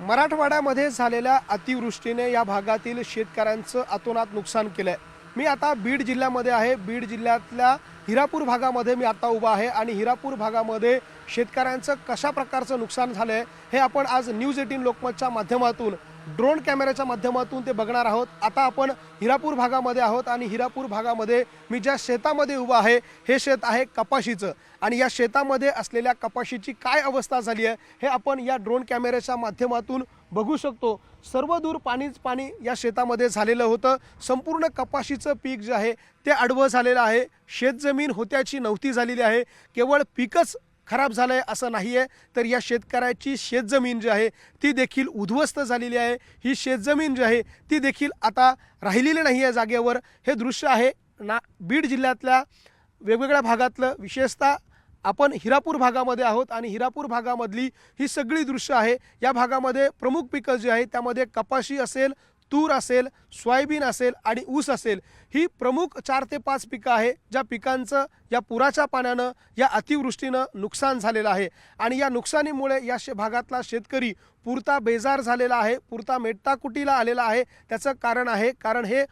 मराठवाड्यामध्ये झालेल्या अतिवृष्टीने या भागातील शेतकऱ्यांचं अतोनात नुकसान केलंय. मी आता बीड जिल्ह्यामध्ये आहे. बीड जिल्ह्यातल्या हिरापूर भागामध्ये मी आता उभा आहे आणि हिरापूर भागामध्ये शेतकऱ्यांचं कशा प्रकारचं नुकसान झालंय हे आपण आज न्यूज एटीन लोकमतच्या माध्यमातून ड्रोन कॅमेऱ्याच्या माध्यमातून ते बघणार आहोत. आता आपण हिरापूर भागामध्ये आहोत आणि हिरापूर भागामध्ये मी ज्या शेतामध्ये उभा आहे हे शेत आहे कपाशीचं. आणि या शेतामध्ये असलेल्या कपाशीची काय अवस्था झाली आहे हे आपण या ड्रोन कॅमेऱ्याच्या माध्यमातून बघू शकतो. सर्व दूर पाणीच पाणी या शेतामध्ये झालेलं होतं. संपूर्ण कपाशीचं पीक जे आहे ते आडवं झालेलं आहे. शेतजमीन होत्याची नव्हती झालेली आहे. केवळ पीकच खराब झालं आहे असं नाही आहे तर या शेतकऱ्याची शेतजमीन जी आहे ती देखील उद्ध्वस्त झालेली आहे. ही शेतजमीन जी आहे ती देखील आता राहिलेली नाही आहे जागेवर. हे दृश्य आहे ना बीड जिल्ह्यातल्या वेगवेगळ्या भागातलं. विशेषतः आपण हिरापूर भागामध्ये आहोत आणि हिरापूर भागामधली ही सगळी दृश्य आहे. या भागामध्ये प्रमुख पिकं जी आहे त्यामध्ये कपाशी असेल तूर असेल सोयाबीन असेल आणि ऊस असेल ही प्रमुख चार ते पाच पिकं आहे ज्या पिकांचं या पुराच्या पाण्यानं या अतिवृष्टीनं नुकसान झालेलं आहे. आणि या नुकसानीमुळे या शे भागातला शेतकरी पुरता बेजार झालेला आहे पुरता मेटाकुटीला आलेला आहे. त्याचं कारण आहे कारण हे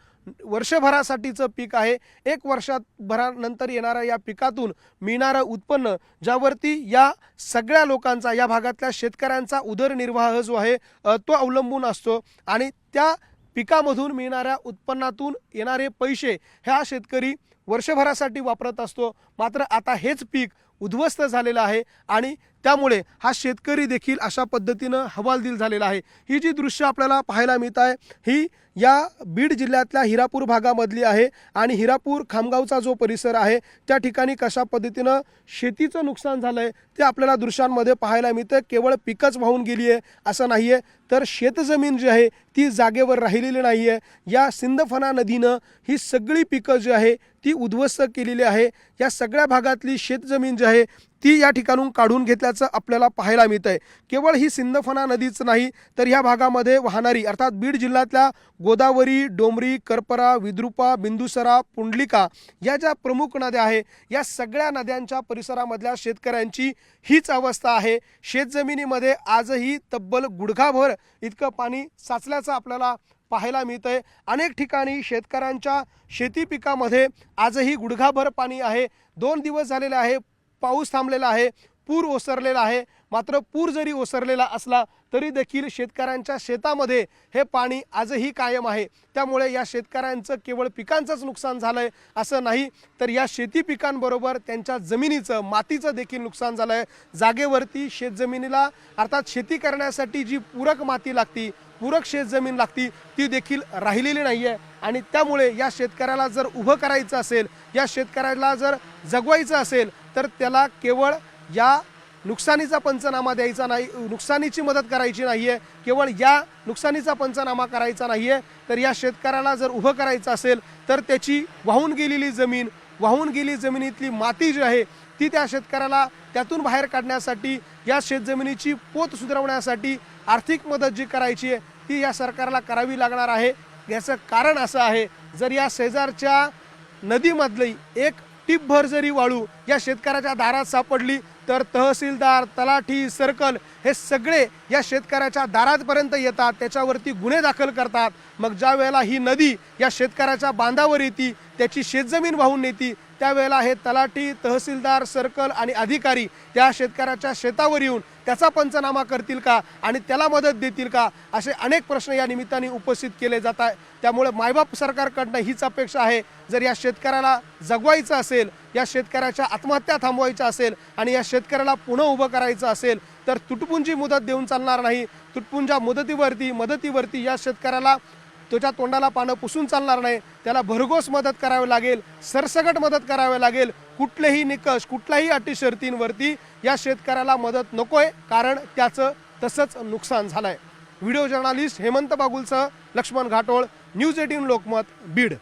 वर्षभरासाठीचं पीक आहे. एक वर्षात भरानंतर येणाऱ्या या पिकातून मिळणारं उत्पन्न ज्यावरती या सगळ्या लोकांचा या भागातल्या शेतकऱ्यांचा उदरनिर्वाह जो आहे तो अवलंबून असतो. आणि त्या पिकामधून मिळणाऱ्या उत्पन्नातून येणारे पैसे ह्या शेतकरी वर्षभरासाठी वापरत असतो. मात्र आता हेच पीक उद्ध्वस्त झालेलं आहे आणि त्यामुळे हा शेतकरी देखील अशा पद्धतीनं हवालदिल झालेला आहे. ही जी दृश्य आपल्याला पाहायला मिळत आहे ही या बीड जिल्ह्यातल्या हिरापूर भागामधली आहे आणि हिरापूर खामगावचा जो परिसर आहे त्या ठिकाणी कशा पद्धतीनं शेतीचं नुकसान झालं आहे ते आपल्याला दृश्यांमध्ये पाहायला मिळतं केवळ पिकच वाहून गेली आहे असं नाही आहे तर शेतजमीन जी आहे ती जागेवर राहिलेली नाही आहे या सिंदफना नदीनं ही सगळी पिकं जी आहे ती उद्ध्वस्त केलेली आहे. या सगळ्या भागातली शेतजमीन जी आहे ती या ठिकाणून काढून घेतल्याचं आपल्याला पाहायला मिळतं आहे केवळ ही सिंदफणा नदीच नाही तर ह्या भागामध्ये वाहणारी अर्थात बीड जिल्ह्यातल्या गोदावरी डोंबरी करपरा विद्रुपा बिंदुसरा पुंडलिका या ज्या प्रमुख नद्या आहे या सगळ्या नद्यांच्या परिसरामधल्या शेतकऱ्यांची हीच अवस्था आहे. शेतजमिनीमध्ये आजही तब्बल गुडघाभर इतकं पाणी साचल्याचं आपल्याला पाहायला मिळतंय. अनेक ठिकाणी शेतकऱ्यांच्या शेती पिकामध्ये आजही गुडघाभर पाणी आहे. दोन दिवस झालेले आहे पाऊस थांबलेला आहे पूर ओसरलेला आहे. मात्र पूर जरी ओसरलेला असला तरी देखील शेतकऱ्यांच्या शेतामध्ये हे पाणी आजही कायम आहे. त्यामुळे या शेतकऱ्यांचं केवळ पिकांचंच नुकसान झालं आहे असं नाही तर या शेती पिकांबरोबर त्यांच्या जमिनीचं मातीचं देखील नुकसान झालं आहे जागेवरती शेतजमिनीला अर्थात शेती करण्यासाठी जी पूरक माती लागती पूरक शेतजमीन लागती ती देखील राहिलेली नाही आहे आणि त्यामुळे या शेतकऱ्याला जर उभं करायचं असेल या शेतकऱ्याला जर जगवायचं असेल तर त्याला केवळ या नुकसानीचा पंचनामा द्यायचा नाही नुकसानीची मदत करायची नाही आहे केवळ या नुकसानीचा पंचनामा करायचा नाही आहे तर या शेतकऱ्याला जर उभं करायचं असेल तर त्याची वाहून गेलेली जमीन वाहून गेली जमिनीतली माती जी आहे ती त्या शेतकऱ्याला त्यातून बाहेर काढण्यासाठी या शेतजमिनीची पोत सुधारवण्यासाठी आर्थिक मदत जी करायची आहे ती या सरकारला करावी लागणार आहे. याचं कारण असं आहे जर या शेजारच्या नदीमधली एक टिपभर जरी वाळू या शेतकऱ्याच्या दारात सापडली तर तहसीलदार तलाठी सर्कल हे सगळे या शेतकऱ्याच्या दारापर्यंत येतात त्याच्यावरती गुन्हे दाखल करतात. मग ज्या वेळेला ही नदी या शेतकऱ्याच्या बांधावर येते त्याची शेतजमीन वाहून नेती त्यावेळेला हे तलाठी तहसीलदार सर्कल आणि अधिकारी त्या शेतकऱ्याच्या शेतावर येऊन त्याचा पंचनामा करतील का आणि त्याला मदत देतील का? असे अनेक प्रश्न या निमित्ताने उपस्थित केले जात आहे. त्यामुळे मायबाप सरकारकडनं हीच अपेक्षा आहे. जर या शेतकऱ्याला जगवायचं असेल या शेतकऱ्याच्या आत्महत्या थांबवायच्या असेल आणि या शेतकऱ्याला पुन्हा उभं करायचं असेल तर तुटपुंजी मुदत देऊन चालणार नाही. तुटपुंजा मुदतीवरती मदतीवरती या शेतकऱ्याला त्याच्या तोंडाला पानं पुसून चालणार नाही. त्याला भरघोस मदत करावी लागेल सरसकट मदत करावी लागेल. कुठलेही निकष कुठल्याही अटी शर्तींवरती या शेतकऱ्याला मदत नकोय कारण त्याचं तसंच नुकसान झालंय. व्हिडिओ जर्नालिस्ट हेमंत बागुलसह लक्ष्मण घाटोळ न्यूज एटीन लोकमत बीड.